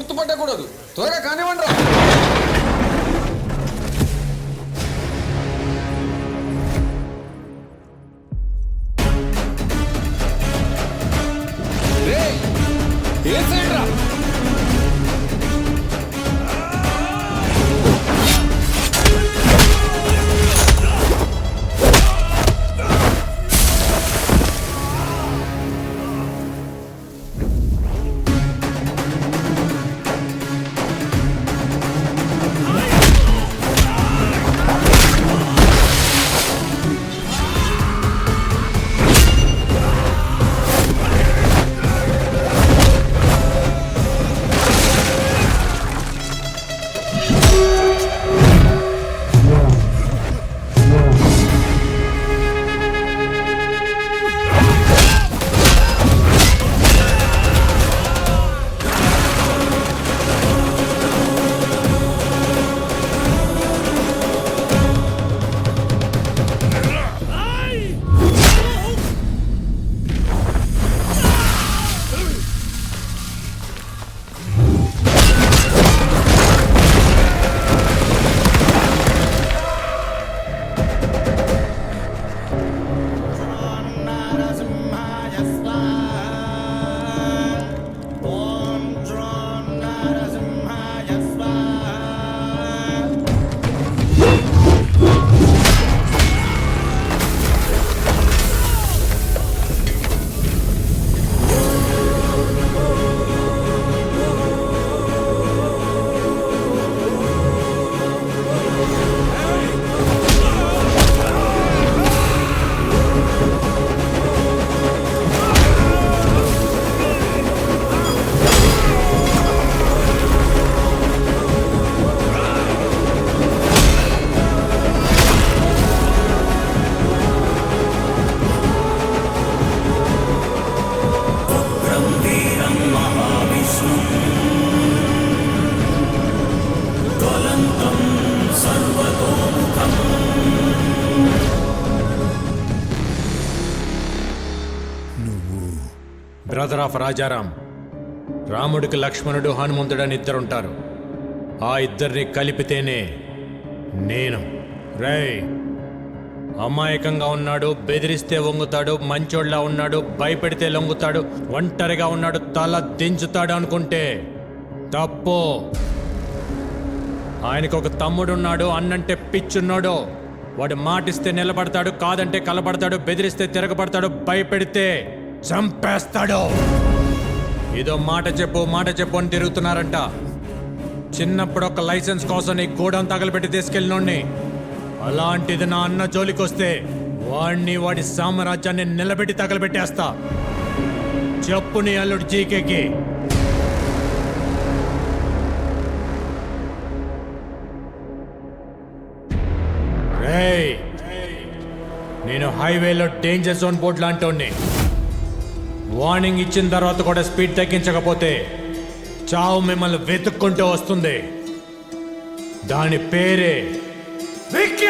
గుర్తుపట్టకూడదు. త్వరగా కానివ్వండి రా. ఆఫ్ రాజారాం. రాముడికి లక్ష్మణుడు హనుమంతుడు అని ఇద్దరుంటారు. ఆ ఇద్దరిని కలిపితేనే నేను. రేయ్! అమాయకంగా ఉన్నాడు బెదిరిస్తే వంగుతాడు మంచోళ్ళ ఉన్నాడు భయపెడితే లొంగుతాడు ఒంటరిగా ఉన్నాడు తల దించుతాడు అనుకుంటే తప్పు? ఆయనకు ఒక తమ్ముడున్నాడు అన్నంటే పిచ్చున్నాడు. వాడు మాటిస్తే నిలబడతాడు కాదంటే కలబడతాడు బెదిరిస్తే తిరగబడతాడు భయపెడితే చంపేస్తాడు. ఏదో మాట చెప్పు మాట చెప్పు అని తిరుగుతున్నారంట. చిన్నప్పుడు ఒక లైసెన్స్ కోసం నీ గూడెం తగలబెట్టి తీసుకెళ్ళినోడిని. అలాంటిది నా అన్న జోలికొస్తే వాడిని వాడి సామ్రాజ్యాన్ని నిలబెట్టి తగలబెట్టేస్తా. చెప్పు నీ అల్లుడు జీకేకి. నేను హైవేలో డేంజర్ జోన్ బోర్డు లాంటి వార్నింగ్ ఇచ్చిన తర్వాత కూడా స్పీడ్ తగ్గించకపోతే చావు మిమ్మల్ని వెతుక్కుంటూ వస్తుంది. దాని పేరే విక్కీ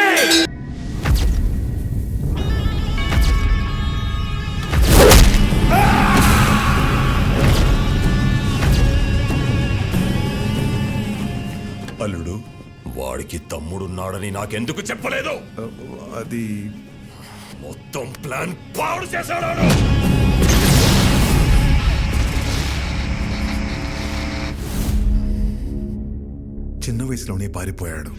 అల్లుడు వాడికి తమ్ముడున్నాడని నాకెందుకు చెప్పలేదు? అది మొత్తం ప్లాన్ పాడు చేశాడు చిన్న వయసులోనే పారిపోయాడు.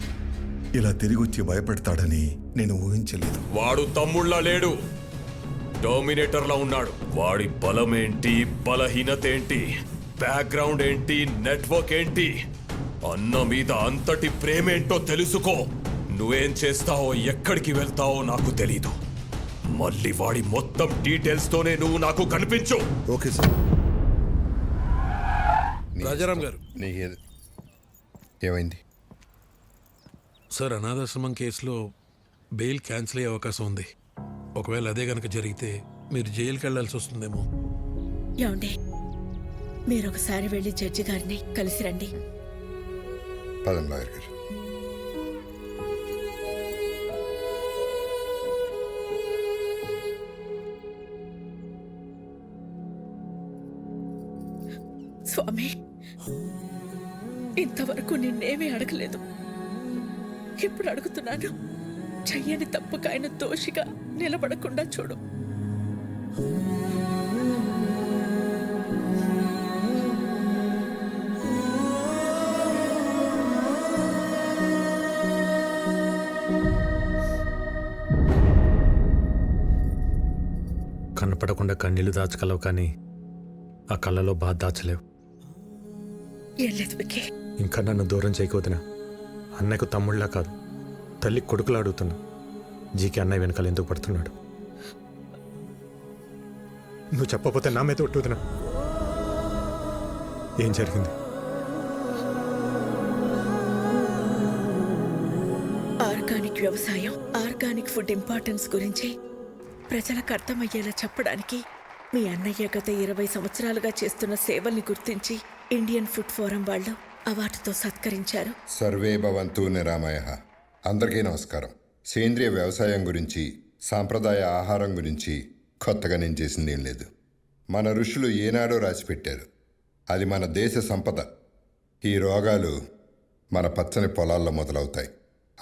ఇలా తిరిగి వచ్చి భయపెడతాడని నేను ఊహించలేదు. వాడు తమ్ముళ్ళ లేడు. డోమినేటర్లా ఉన్నాడు. వాడి బలమేంటి? బలహీనత ఏంటి బ్యాక్గ్రౌండ్ ఏంటి? నెట్వర్క్ ఏంటి? అన్న మీద అంతటి ప్రేమేంటో తెలుసుకో. నువ్వేం చేస్తావో ఎక్కడికి వెళ్తావో నాకు తెలీదు. మళ్ళీ వాడి మొత్తం డీటెయిల్స్ తోనే నువ్వు నాకు కనిపించు. Okay sir. రాజారాం గారు. నీకు ఏది- ఏమైంది? సార్ అనాథాశ్రమం కేసులో బెయిల్ క్యాన్సిల్ అయ్యే అవకాశం ఉంది. ఒకవేళ అదే గనక జరిగితే మీరు జైలుకి వెళ్ళాల్సి వస్తుందేమో. ఏమండి? మీరు ఒకసారి వెళ్ళి జడ్జి గారిని కలిసి రండి. పదం లాయర్ గారు. స్వామి ఇంతవరకు నిన్నేమీ అడగలేదు. ఇప్పుడు అడుగుతున్నాను చెయ్యని తప్పుకు ఆయన దోషిగా నిలబడకుండా చూడు. కనపడకుండా కన్నీళ్ళు దాచగలవు కానీ ఆ కళ్ళలో బాధ దాచలేవు. ఏం లేదు విక్కీ. ఇంకా నన్ను దూరం చేయకపోతున్నా అన్నయ్యకు తమ్ముళ్ళ కాదు. తల్లి కొడుకులా అడుగుతున్నా జీకే అన్నయ్య వెనకాల ఎందుకు పడుతున్నాడు? నువ్వు చెప్పకపోతే నా మీద ఒట్టుతున్నా ఏం జరిగింది? ఆర్గానిక్ వ్యవసాయం ఆర్గానిక్ ఫుడ్ ఇంపార్టెన్స్ గురించి ప్రజలకు అర్థమయ్యేలా చెప్పడానికి మీ అన్నయ్య గత ఇరవై సంవత్సరాలుగా చేస్తున్న సేవల్ని గుర్తించి ఇండియన్ ఫుడ్ ఫోరం వాళ్ళు అవార్డుతో సత్కరించారు. సర్వే భవంతు నిరామయ. అందరికీ నమస్కారం. సేంద్రియ వ్యవసాయం గురించి సాంప్రదాయ ఆహారం గురించి కొత్తగా నేను చేసింది ఏం లేదు. మన ఋషులు ఏనాడో రాసిపెట్టారు అది మన దేశ సంపద. ఈ రోగాలు మన పచ్చని పొలాల్లో మొదలవుతాయి.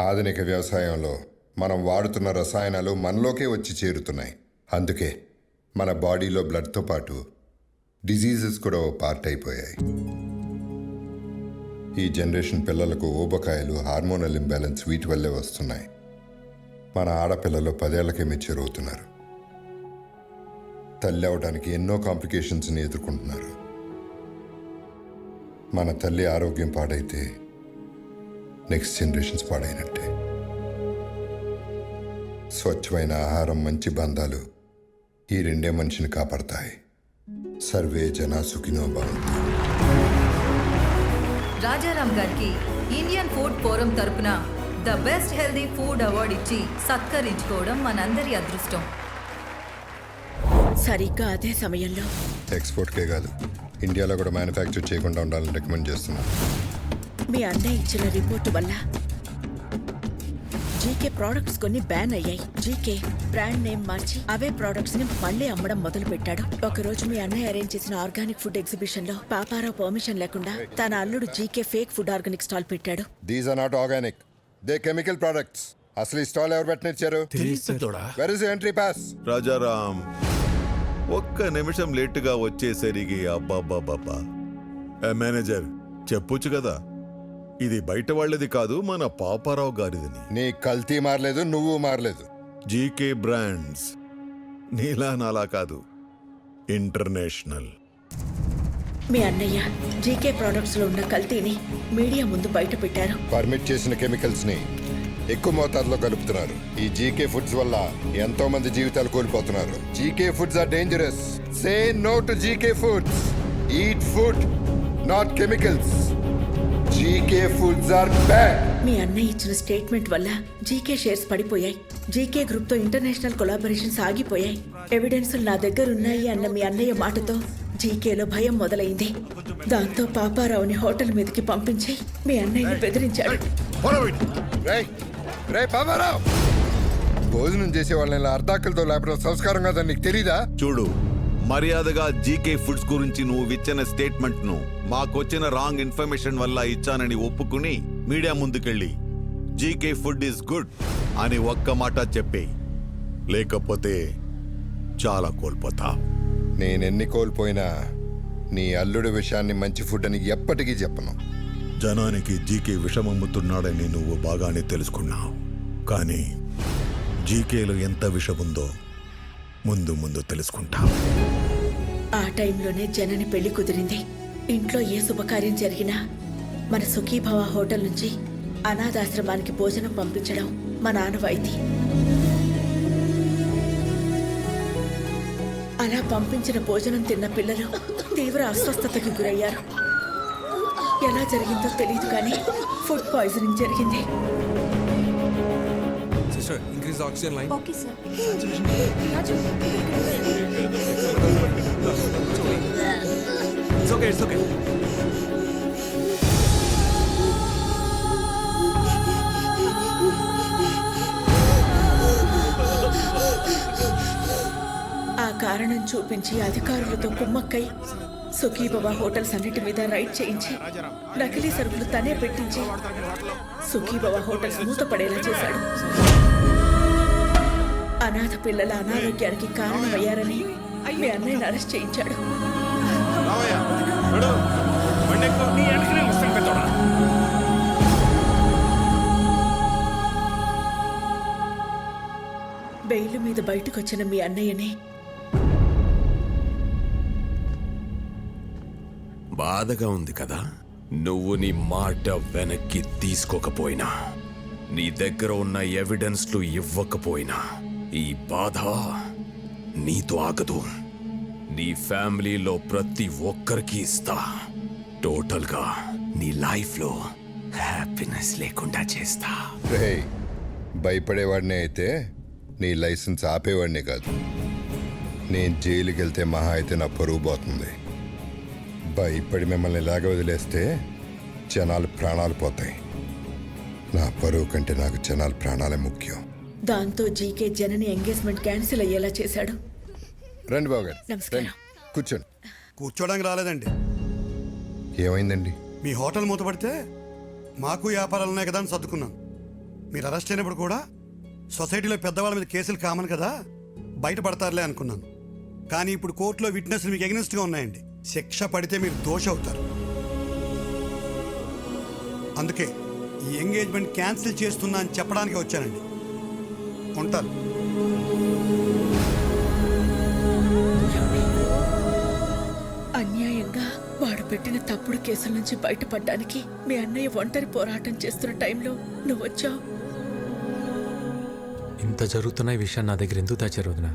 ఆధునిక వ్యవసాయంలో మనం వాడుతున్న రసాయనాలు మనలోకే వచ్చి చేరుతున్నాయి. అందుకే మన బాడీలో బ్లడ్తో పాటు డిజీజెస్ కూడా ఓ పార్ట్ అయిపోయాయి. ఈ జనరేషన్ పిల్లలకు ఊబకాయలు హార్మోనల్ ఇంబ్యాలెన్స్ వీటి వల్లే వస్తున్నాయి. మన ఆడపిల్లలు పదేళ్ళకే మెచ్యూర్ అవుతున్నారు. తల్లి అవడానికి ఎన్నో కాంప్లికేషన్స్ని ఎదుర్కొంటున్నారు. మన తల్లి ఆరోగ్యం పాడైతే నెక్స్ట్ జనరేషన్స్ పాడైనట్టే. స్వచ్ఛమైన ఆహారం మంచి బంధాలు ఈ రెండే మనిషిని కాపాడతాయి. సర్వే జనా సుఖినో భవంతు. రాజారాం గారికి ఇండియన్ ఫుడ్ ఫోరం తరపున the best healthy food award ఇచ్చి సత్కరించుకోవడం మనందరి అదృష్టం. సరిగ్గా అదే సమయంలో. ఎక్స్పోర్ట్కే కాదు ఇండియాలో కూడా మ్యానుఫ్యాక్చర్ చేయకుండా ఉండాలని రికమెండ్ చేస్తున్నాను మీ అన్నయ్య ఇచ్చిన రిపోర్టు వల్ల జీకే ప్రోడక్ట్స్ కొన్ని బ్యాన్ అయ్యాయి. జీకే బ్రాండ్ నేమ్ మార్చి అవే ప్రోడక్ట్స్ని మళ్ళీ అమ్మడం మొదలు పెట్టాడు ఒక రోజు మీ అన్నయ్య అరేంజ్ చేసిన ఆర్గానిక్ ఫుడ్ ఎగ్జిబిషన్లో పాపారావు పర్మిషన్ లేకుండా తన అల్లుడు GK fake food organic stall పెట్టాడు. These are not organic they chemical products అసలు ఈ స్టాల్ ఎవరు పెట్టనిచ్చారు where is entry pass Rajaram ఒక్క నిమిషం లేటుగా వచ్చేసరికి అబ్బాబ్బాబ్బా ఏ మేనేజర్ చెప్పొచ్చు కదా? ఇది బయట వాళ్ళది కాదు మన పాపారావు గారిదని. నీ కల్తీ మారలేదు నువ్వు మారలేదు. GK brands. నీలా నాలా కాదు ఇంటర్నేషనల్. మీ అన్నయ్య జీకే ప్రోడక్ట్స్లో ఉన్న కల్తీని మీడియా ముందు బయట పెట్టారు. పర్మిట్ చేసిన కెమికల్స్ని ఎక్కువ మోతాదులో కలుపుతున్నారు. ఈ జీకే ఫుడ్స్ వల్ల ఎంతో మంది జీవితాలు కోల్పోతున్నారు. GK foods are dangerous say no to GK foods. Eat food not chemicals GK foods are bad మీ అన్నయ్య ఇచ్చిన స్టేట్మెంట్ వల్ల జీకే షేర్స్ పడిపోయాయి. జీకే గ్రూప్తో ఇంటర్నేషనల్ కొలాబరేషన్స్ ఆగిపోయాయి. ఎవిడెన్స్ నా దగ్గర ఉన్నాయి అన్న మీ అన్నయ్య మాటతో జీకేలో భయం మొదలైంది. దాంతో పాపారావుని హోటల్ మీదకి పంపించి మీ అన్నయ్యని బెదిరించాడు. రేయ్ బాబారావు భోజనం చేసే వాళ్ళని ఇలా అర్ధాకలతో లేపడం సంస్కారం కాదని నీకు తెలీదా? చూడు మర్యాదగా జీకే ఫుడ్స్ గురించి నువ్వు ఇచ్చిన స్టేట్మెంట్ను మాకొచ్చిన రాంగ్ ఇన్ఫర్మేషన్ వల్ల ఇచ్చానని ఒప్పుకుని మీడియా ముందుకెళ్ళి జీకే ఫుడ్ ఇస్ గుడ్ అని ఒక్క మాట చెప్పే లేకపోతే చాలా కోల్పోతా. నేనెన్ని కోల్పోయినా నీ అల్లుడి విషయాన్ని మంచి ఫుడ్ అని ఎప్పటికీ చెప్పను. జనానికి జీకే విషమమ్ముతున్నాడని నువ్వు బాగానే తెలుసుకున్నావు. కానీ జీకేలో ఎంత విషముందో ముందు ముందు తెలుసుకుంటావు ఆ టైంలోనే జనని పెళ్ళి కుదిరింది. ఇంట్లో ఏ శుభకార్యం జరిగినా మన సుఖీభవ హోటల్ నుంచి అనాథాశ్రమానికి భోజనం పంపించడం మా నాన్నవాయితీ అలా పంపించిన భోజనం తిన్న పిల్లలు తీవ్ర అస్వస్థతకి గురయ్యారు. ఎలా జరిగిందో తెలియదు కానీ ఫుడ్ పాయిజనింగ్ జరిగింది. Increase oxygen line okay sir. It's okay, it's okay. ఆ కారణం చూపించి అధికారులతో కుమ్మక్కై సుఖీబాబా హోటల్స్ అన్నిటి మీద రైడ్ చేయించి నకిలీ సరుకులు తనే పెట్టించి సుఖీబాబా హోటల్స్ మూతపడేలా చేశాడు అనాథ పిల్లల అనారోగ్యానికి కారణమయ్యారని మీ అన్నయ్యని అరెస్ట్ చేయించాడు. బెయిల్ మీద బయటకు వచ్చిన మీ అన్నయ్యని బాధగా ఉంది కదా? నువ్వు నీ మాట వెనక్కి తీసుకోకపోయినా నీ దగ్గర ఉన్న ఎవిడెన్స్లు ఇవ్వకపోయినా ఈ బాధ నీతో ఆగదు. నీ ఫ్యామిలీలో ప్రతి ఒక్కరికి ఇస్తా. టోటల్గా నీ లైఫ్లో హ్యాపీనెస్ లేకుండా చేస్తా. రే భయపడేవాడినే అయితే నీ లైసెన్స్ ఆపేవాడినే కాదు. నేను జైలుకి వెళ్తే మహా అయితే నా పరువు పోతుంది. భయపడి మిమ్మల్ని ఇలాగ వదిలేస్తే జనాలు ప్రాణాలు పోతాయి. నా పరువు కంటే నాకు జనాలు ప్రాణాలే ముఖ్యం. దాంతో జీకే జనని ఎంగేజ్మెంట్ క్యాన్సిల్ అయ్యేలా చేశాడు. రండి బాబు గారు నమస్కారం. రండి. కూర్చోండి. కూర్చోడానికి రాలేదండి. ఏమైందండి? మీ హోటల్ మూతపడితే మాకు వ్యాపారాలు ఉన్నాయి కదా అని సర్దుకున్నాను. మీరు అరెస్ట్ అయినప్పుడు కూడా సొసైటీలో పెద్దవాళ్ళ మీద కేసులు కామన్ కదా బయటపడతారులే అనుకున్నాను. కానీ ఇప్పుడు కోర్టులో విట్నెస్లు మీకు ఎగ్నెస్ట్గా ఉన్నాయండి. శిక్ష పడితే మీరు దోష అవుతారు. అందుకే ఈ ఎంగేజ్మెంట్ క్యాన్సిల్ చేస్తున్నా అని చెప్పడానికి వచ్చానండి. ఉంటాను అన్యాయంగా వాడు పెట్టిన తప్పుడు కేసుల నుంచి బయటపడడానికి మీ అన్నయ్య ఒంటరి పోరాటం చేస్తున్న టైంలో నువ్వు వచ్చావు ఇంత జరుగుతున్న ఈ విషయం నా దగ్గర ఎందుకు దాచారు వదినా?